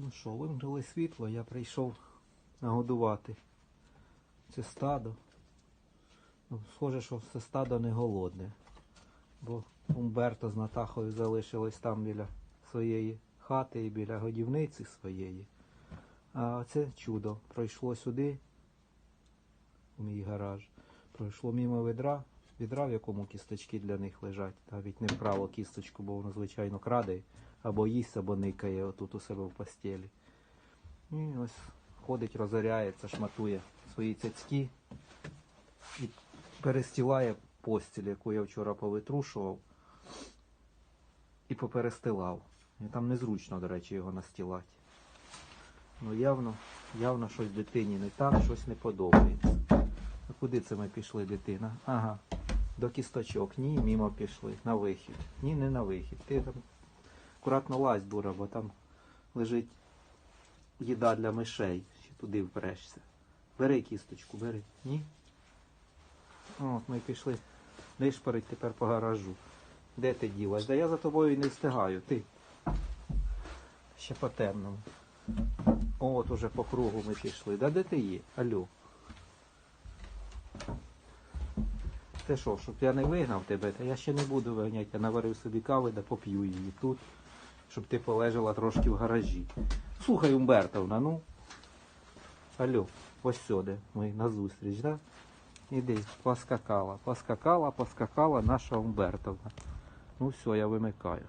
Ну що, вимкнули світло, я прийшов нагодувати це стадо. Ну, схоже, що це стадо не голодне. Бо Умберто з Натахою залишились там біля своєї хати і біля годівниці своєї. А це чудо пройшло сюди, у мій гараж. Пройшло мимо відра, відра, в якому кісточки для них лежать. Навіть не вправо кісточку, бо воно, звичайно, краде або їсть, або никає отут у себе в постелі. І ось ходить, розоряється, шматує свої цяцьки і перестілає постіль, яку я вчора повитрушував і поперестилав. І там незручно, до речі, його настілати. Ну явно, явно щось дитині не так, щось не подобається. А куди це ми пішли, дитина? Ага. До кісточок. Ні, мімо пішли. На вихід. Ні, не на вихід. Ти там акуратно лазь, дура, бо там лежить їда для мишей. Ще туди впрешся. Бери кісточку, бери. Ні? От ми пішли. Нишпорить тепер по гаражу. Де ти ділась? Да я за тобою і не встигаю. Ти. Ще по темному. От уже по кругу ми пішли. Да де ти є? Алло. Ти що, щоб я не вигнав тебе, та я ще не буду виганяти. Я наварив собі кави, да поп'ю її тут, щоб ти полежала трошки в гаражі. Слухай, Умбертовна, ну. Алло, ось сюди. Ми на зустріч, да? Іди, поскакала, поскакала, поскакала наша Умбертовна. Ну все, я вимикаю.